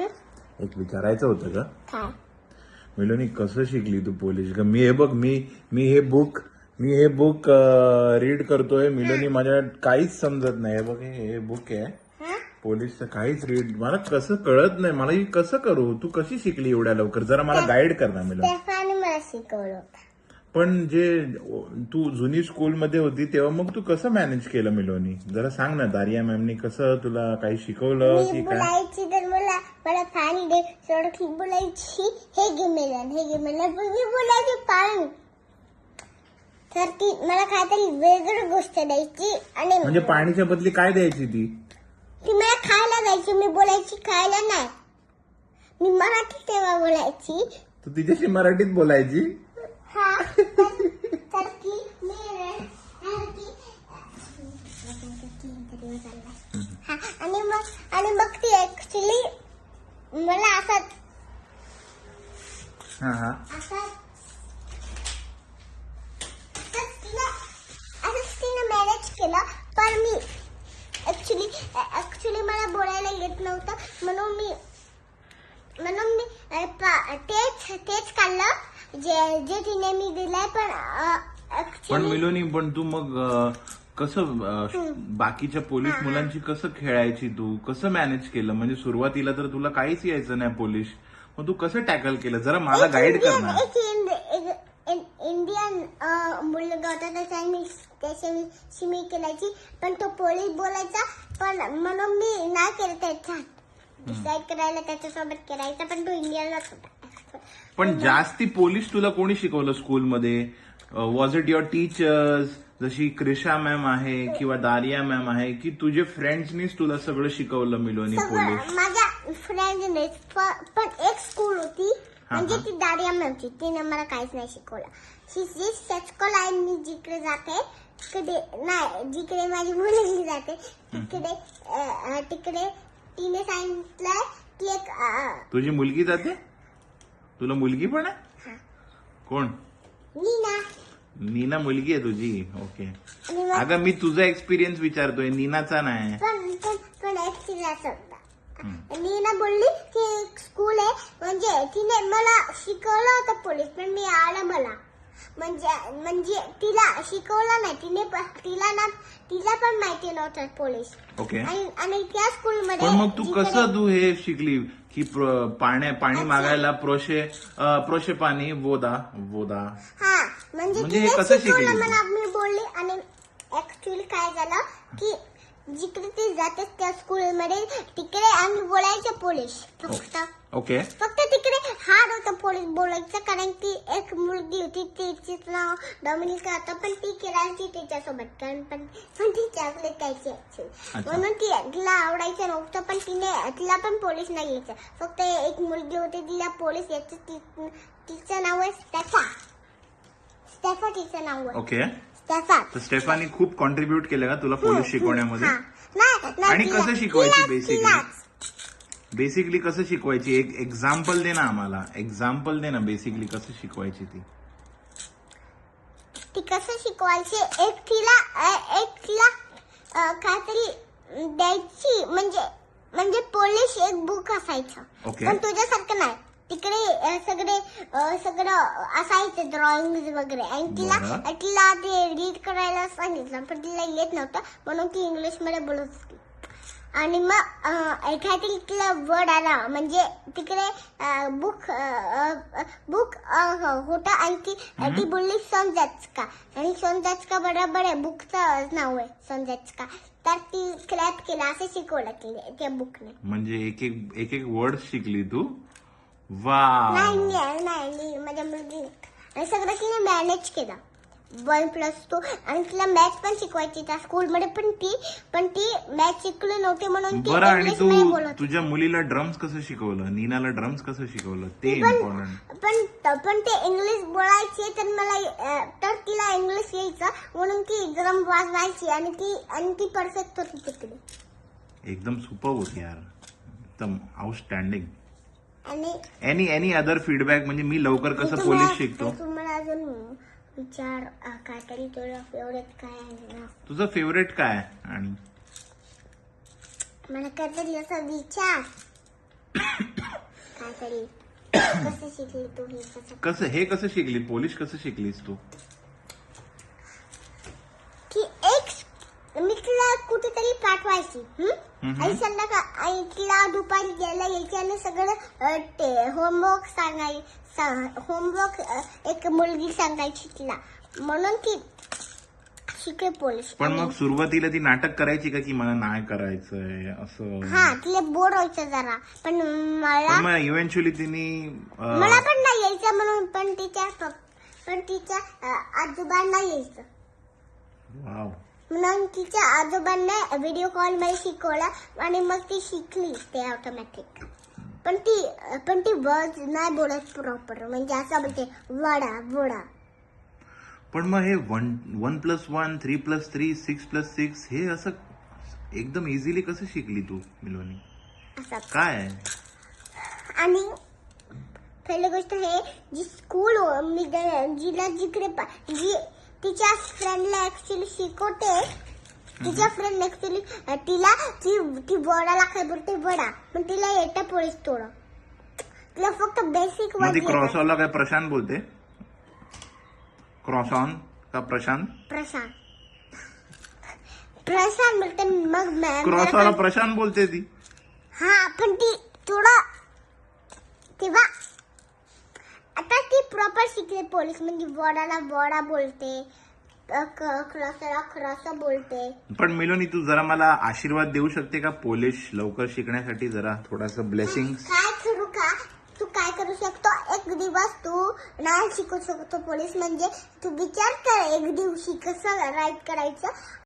एक विचारायचं होतं का? काय? मिलोनी कसं शिकली तू पोलीस? का मी हे बघ मी मी हे बुक मी हे बुक रीड करतोय. मिलोनी माझ्या काहीच समजत नाही. हे बघ हे हे बुक आहे? पोलीसचं काहीच रीड मला कसं कळत नाही. मला हे कसं करू? तू कशी शिकली एवढ्या लवकर? जरा मला गाईड कर ना मिलोनी. स्टेफाने मला शिकवलं होतं. पण जे तू जुनी स्कूलमध्ये होती तेव्हा मग तू कसं मॅनेज केलं मिलोनी? जरा सांग ना दारिया मॅमनी कसं तुला काही शिकवलं मी की काय? बोलायची तर मला पाणी दे सोडकी बोलायची हे घे मिलन हे घे मिलन बोलायची पाणी तर ती मला काहीतरी वेगळी गोष्ट द्यायची आणि म्हणजे पाण्याच्या बदली काय द्यायची ती? ती मला खायला द्यायची मी बोलायची खायला नाही. मी मराठी तेव्हा बोलायची. तू तिच्याशी मराठीत बोलायची? हा तर तर ती मी तर ती हा, आणि मग आणि मग ती ऍक्च्युली मला असं हा हा असं तर तिला असंच तिने मॅनेज केलं पण मी ऍक्च्युली ऍक्च्युली मला बोलायला येत नव्हतं म्हणून मी म्हणून मी अ, पा- तेच काढलं जे जे तिने मी दिलंय पण अ, पण actually- मिलोनी पण तू मग अं, कसं अं, बाकीच्या पोलीस मुलांची कसं खेळायची तू? कसं मॅनेज केलं? म्हणजे सुरुवातीला तर तुला काहीच यायचं नाही पोलीस. मग तू कसं टॅकल केलं? जरा मला गाईड कर इंडियन- ना. एक इंड- एक इन- इंडियन अ, मुलगा होता त्याच्या मी त्याच्याशी मी केलायची पण तो पोलीस बोलायचा पण म्हणून मी नाही केलं त्याच्या डिसाईड करायला त्याच्यासोबत करायचा पण तो इंडियनलाच होता पण जास्ती पोलीस तुला कोणी शिकवलं स्कूलमध्ये? वॉज इट युअर टीचर्स जशी क्रिशा मॅम आहे किंवा दारिया मॅम आहे की तुझे फ्रेंड्सनीच तुला सगळं शिकवलं मिलोनी पोलीस? माझ्या फ्रेंडने पण एक स्कूल होती. म्हणजे. ती दारिया मॅमची तिने मला काहीच नाही शिकवलं. शी जी सचकोल आहे मी जिकडे जाते तिकडे नाही जिकडे माझी मुलगी जाते तिकडे तिकडे तिने सांगितलंय की एक तुझी मुलगी जाते? तुला मुलगी पण आहे? हा. कोण? नीना. नीना मुलगी आहे तुझी? ओके. अगं मी तुझा एक्सपिरियन्स विचारतोय. नीनाचा नाही. नीना बोलली की एक स्कूल आहे. म्हणजे तिने मला शिकवलं होतं पोलीस पण मी आलं मला. म्हणजे म्हणजे तिला शिकवलं नाही. तिने तिला ना तिला पण माहिती नव्हतं पोलीस ओके. आणि त्या स्कूलमध्ये मग तू कसं तू हे शिकली? की पाण्या पाणी मागायला प्रोशे अं, प्रोशे पाणी वोदा वोदा. हा म्हणजे म्हणजे तिने हे कसं शिकवलं शिकली? मला मी बोलली आणि ऍक्च्युली काय झालं की जिकडे ती जाते त्या स्कूलमध्ये तिकडे आम्ही बोलायचं पोलीस फक्त. ओके फक्त होतं पोलीस बोलायचं कारण की एक मुलगी होती तिचं नाव डॉमिनिका होतं पण ती खेळायची तिच्यासोबत कारण पण पण ती चॉकलेट खायची actually. म्हणून ती तिला आवडायचं नव्हतं पण तिने तिला पण पोलीस नाही यायचं फक्त एक मुलगी होती तिला पोलीस यायचं ती- तिचं नाव आहे स्टेफा स्टेफा तिचं नाव आहे ओके स्टेफा तर स्टेफानी खूप कॉन्ट्रीब्युट केलं का तुला पोलीस शिकवण्यामध्ये हा. नाही नाही, आणि तिला- कसं शिकवायची तिला- basically? तिलाच. बेसिकली कसं शिकवायची? एक एक्झाम्पल दे ना आम्हाला. एक्झाम्पल दे ना बेसिकली कसं शिकवायची ती. ती कसं शिकवायची? एक तिला अ, एक तिला अ, काहीतरी द्यायची. म्हणजे म्हणजे पोलिश एक बुक असायचं. Okay. पण तुझ्यासारखं नाही. तिकडे अ, सगळे अ, सगळं असायचं ड्रॉइंग वगैरे. आणि तिला बरं. तिला ते रीड करायला सांगितलं पण तिला येत नव्हतं. म्हणून ती इंग्लिशमध्ये बोलत होती. आणि मग एखादी तिला वर्ड आला म्हणजे तिकडे बुक बुक होता आणि ती ती बोलली समजाच का आणि समजाच का बरोबर आहे बुकचं नाव आहे समजाच का तर ती क्लॅप केला असं शिकवलं तिने त्या बुकने म्हणजे एक एक एक एक वर्ड शिकली तू? वा नाही नाही माझ्या मुलगी. आणि सगळं तिने मॅनेज केलं. वन प्लस टू आणि तिला मॅथ पण शिकवायची त्या स्कूलमध्ये पण ती पण ती मॅथ शिकली नव्हती म्हणून ती बरं आणि तू मध्ये बोलत. होती. तुझ्या मुलीला ड्रम्स कसं शिकवलं? नीनाला ड्रम्स कसं शिकवलं? ते पण इम्पॉर्टंट पण पण ते इंग्लिश बोलायचे तर मला अ, तर तिला इंग्लिश यायचं म्हणून ती एकदम वाजवायची आणि ती आणि ती परफेक्ट होती तिकडे. एकदम सुपर होती यार. एकदम आउटस्टँडिंग आणि एनी एनी अदर फीडबॅक म्हणजे मी लवकर कसं तुम्हाला- पोलीस शिकतो? तुम्हाला अजून विचार अ, काहीतरी तुला फेवरेट काय आहे ना? तुझं फेवरेट काय आणि? मला काहीतरी असं विचार. तरी कसं शिकली तू हे कसं? कसं हे कसं शिकली पोलिश कसं शिकलीस तू? की एक मी तिला कुठेतरी पाठवायची हं? आणि संध्याकाळ आणि तिला दुपारी गेला आणि सगळं ते होमवर्क सांगाय होमवर्क एक मुलगी सांगायची तिला. म्हणून ती शिके पोलीस पण मग सुरुवातीला ती नाटक करायची का की मला नाही करायचंय असं? हा तिला बोर व्हायचं जरा. पण मला पण मग इव्हेंच्युअली तिने अं, मला पण नाही यायचं म्हणून पण तिच्या पप- पण तिच्या अ, आजोबांना यायचं. वाव म्हणून तिच्या आजोबांना व्हिडिओ कॉलमध्ये शिकवलं आणि मग ती शिकली ते ऑटोमॅटिक पण ती पण ती वर्ड नाही बोलत प्रॉपर म्हणजे असं बोलते वडा वडा. पण मग हे one one plus one three plus three six plus six हे असं एकदम इझिली कसं शिकली तू मिलोनी असं. काय? आणि पहिली गोष्ट हे जी स्कूल मी जिला जिकडे पा- जी तिच्या फ्रेंडला ऍक्च्युली शिकवते. तिच्या फ्रेंड ऍक्च्युली तिला ती ती वडाला काय बोलते वडा. पण तिला येतं पोळीस थोडं. तिला फक्त बेसिक मग ती क्रॉस ऑनला काय प्रशांत बोलते? क्रॉस ऑन का प्रशांत? प्रशांत. प्रशांत बोलते मग मॅम क्रॉस ऑनला प्रशांत बोलते ती. हा पण ती थोडं तेव्हा आता ती प्रॉपर शिकले पोलीस म्हणजे वडाला वडा बोलते क्रॉसला क्रॉस बोलते. पण मिलोनी तू जरा मला आशीर्वाद देऊ शकते का? पोलिश लवकर शिकण्यासाठी जरा थोडासा ब्लेसिंग काय करू का? तू काय करू शकतो? एक दिवस तू नाही शिकू शकतो पोलीस म्हणजे तू विचार कर एक दिवशी कसं राईट करायचं?